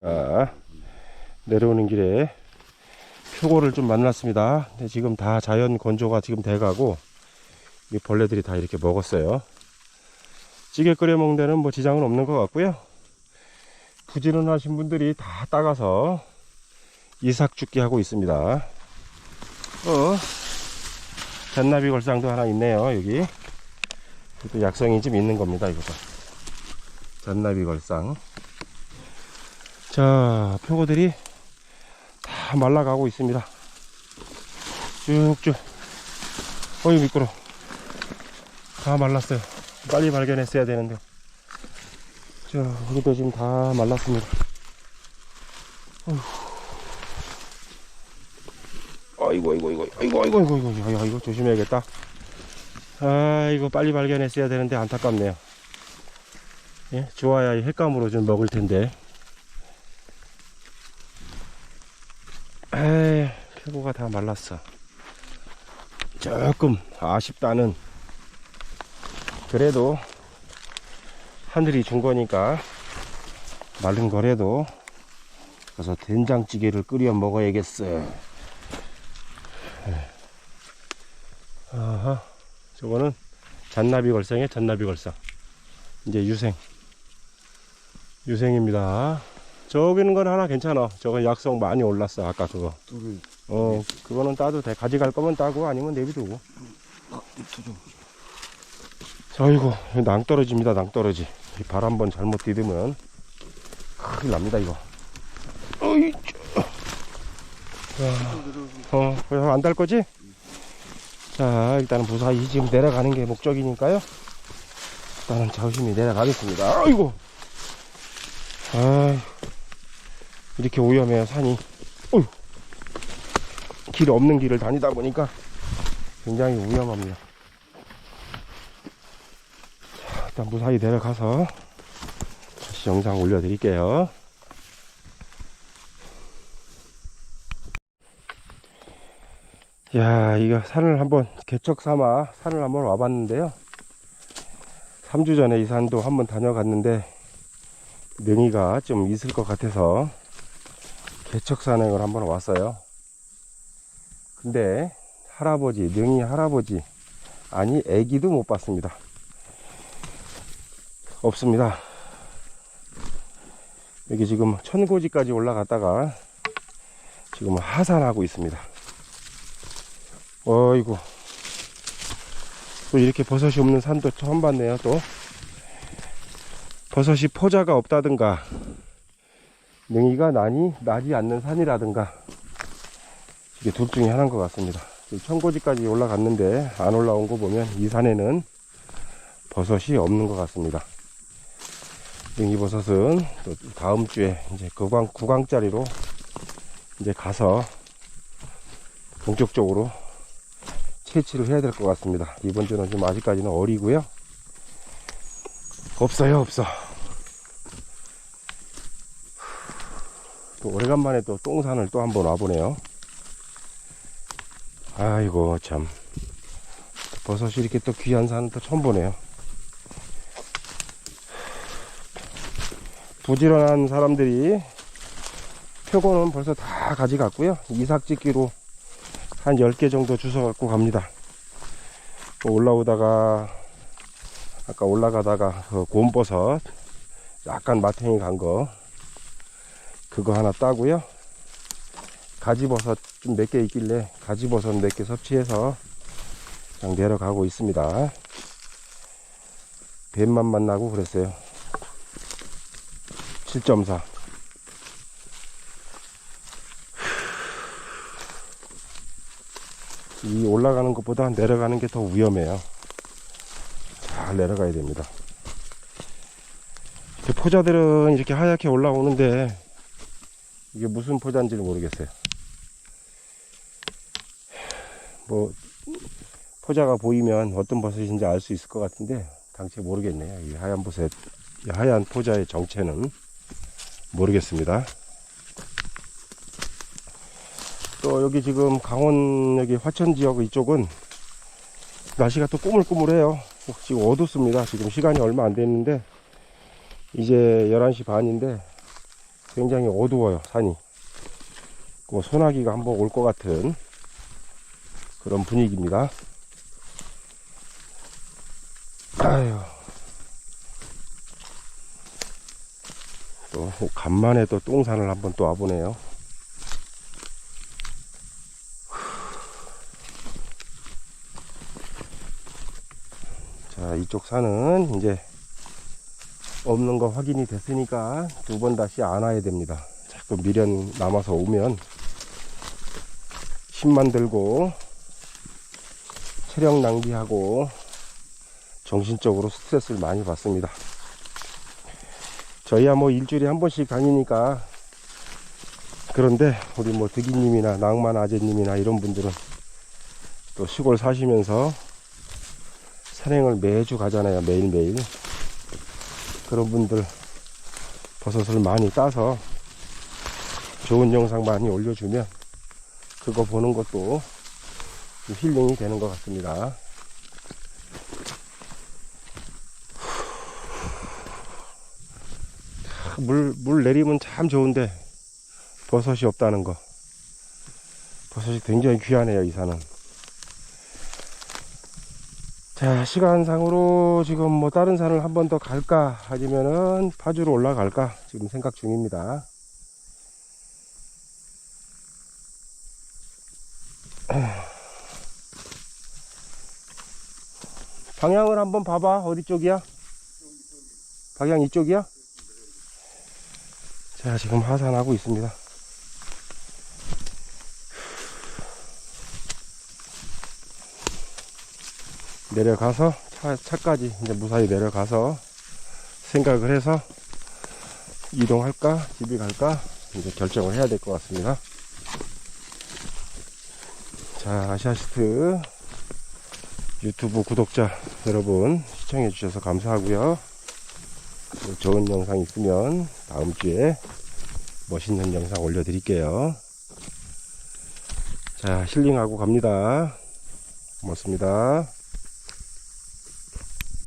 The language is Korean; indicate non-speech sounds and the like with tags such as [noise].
아, 내려오는 길에 표고를 좀 만났습니다. 근데 지금 다 자연 건조가 지금 돼가고 이 벌레들이 다 이렇게 먹었어요. 찌개 끓여 먹는 데는 뭐 지장은 없는 것 같고요. 부지런하신 분들이 다 따가서 이삭 죽기 하고 있습니다. 어, 잔나비 걸상도 하나 있네요, 여기. 이것도 약성이 좀 있는 겁니다, 이거가. 잔나비 걸상. 자, 표고들이 다 말라가고 있습니다. 쭉쭉. 어이, 미끄러. 다 말랐어요. 빨리 발견했어야 되는데. 자, 여기도 지금 다 말랐습니다. 아이고, 아이고, 아이고, 아이고, 아이고, 아이고, 아이고, 아이고, 아이고, 조심해야겠다. 아, 이거 빨리 발견했어야 되는데 안타깝네요. 예, 좋아야 이 횟감으로 좀 먹을 텐데. 에이, 표고가 다 말랐어. 조금 아쉽다는. 그래도 하늘이 준 거니까 마른 거래도 가서 된장찌개를 끓여 먹어야겠어. 아하, 저거는 잔나비 걸상이에요, 잔나비 걸상. 이제 유생. 유생입니다. 저기는 건 하나 괜찮아. 저건 약성 많이 올랐어, 아까 그거. 뚜를 어, 그거는 따도 돼. 가져갈 거면 따고 아니면 내비두고. 아, 입도 좀. 아이고, 낭떠러지입니다, 낭떠러지. 이발한 번 잘못 디디면 큰일 납니다, 이거. 어이, 저. 어, 그래서 안 달 거지? 자, 일단은 무사히 지금 내려가는 게 목적이니까요. 일단은 조심히 내려가겠습니다. 아이고! 아 이렇게 오염해요, 산이. 어휴. 길 없는 길을 다니다 보니까 굉장히 위험합니다. 자, 일단 무사히 내려가서 다시 영상 올려드릴게요. 야, 이거 산을 한번 개척 삼아 산을 한번 와봤는데요. 3주 전에 이 산도 한번 다녀갔는데 능이가 좀 있을 것 같아서 개척 산행을 한번 왔어요. 근데 할아버지, 능이 할아버지, 아니 애기도 못 봤습니다. 없습니다. 여기 지금 천고지까지 올라갔다가 지금 하산하고 있습니다. 어이구. 또 이렇게 버섯이 없는 산도 처음 봤네요, 또. 버섯이 포자가 없다든가, 능이가 나니, 나지 않는 산이라든가, 이게 둘 중에 하나인 것 같습니다. 이 천고지까지 올라갔는데, 안 올라온 거 보면 이 산에는 버섯이 없는 것 같습니다. 능이버섯은 또 다음 주에 이제 구강, 구강짜리로 이제 가서 본격적으로 채취를 해야 될 것 같습니다. 이번 주는 좀 아직까지는 어리고요. 없어요, 없어. 또 오래간만에 또 똥산을 또 한번 와보네요. 아이고, 참. 버섯이 이렇게 또 귀한 산은 또 처음 보네요. 부지런한 사람들이 표고는 벌써 다 가져갔고요. 이삭짓기로 한 10개 정도 주워 갖고 갑니다. 또 올라오다가, 아까 올라가다가 그 곰버섯, 약간 마탱이 간 거, 그거 하나 따고요. 가지버섯 좀 몇 개 있길래 가지버섯 몇 개 섭취해서 그냥 내려가고 있습니다. 뱀만 만나고 그랬어요. 7.4. 이 올라가는 것보다 내려가는 게 더 위험해요. 잘 내려가야 됩니다. 그 포자들은 이렇게 하얗게 올라오는데 이게 무슨 포자인지를 모르겠어요. 뭐 포자가 보이면 어떤 버섯인지 알 수 있을 것 같은데 당최 모르겠네요. 이 하얀 버섯, 이 하얀 포자의 정체는 모르겠습니다. 또 여기 지금 강원 여기 화천 지역 이쪽은 날씨가 또 꾸물꾸물해요. 지금 어둡습니다. 지금 시간이 얼마 안 됐는데 이제 11시 반인데 굉장히 어두워요, 산이. 뭐 소나기가 한번 올 것 같은 그런 분위기입니다. 아유. 또 간만에 또 똥산을 한번 또 와보네요. 자, 이쪽 산은 이제 없는 거 확인이 됐으니까 두 번 다시 안 와야 됩니다. 자꾸 미련 남아서 오면 힘만 들고 체력 낭비하고 정신적으로 스트레스를 많이 받습니다. 저희야 뭐 일주일에 한 번씩 다니니까 그런데 우리 뭐 득이님이나 낭만 아재님이나 이런 분들은 또 시골 사시면서 산행을 매주 가잖아요 매일매일 그런 분들 버섯을 많이 따서 좋은 영상 많이 올려주면 그거 보는 것도 좀 힐링이 되는 것 같습니다. 물, 물 내리면 참 좋은데 버섯이 없다는 거. 버섯이 굉장히 귀하네요, 이 산은. 자, 시간상으로 지금 뭐 다른 산을 한 번 더 갈까? 아니면은 파주로 올라갈까? 지금 생각 중입니다. [clears throat] 방향을 한번 봐봐. 어디 쪽이야? 방향 이쪽이야? 자, 지금 하산하고 있습니다. 내려가서 차, 차까지 이제 무사히 내려가서 생각을 해서 이동할까 집에 갈까 이제 결정을 해야 될 것 같습니다. 자 아시아시트 유튜브 구독자 여러분 시청해 주셔서 감사하고요. 또 좋은 영상 있으면 다음 주에 멋있는 영상 올려 드릴게요. 자 힐링하고 갑니다. 고맙습니다.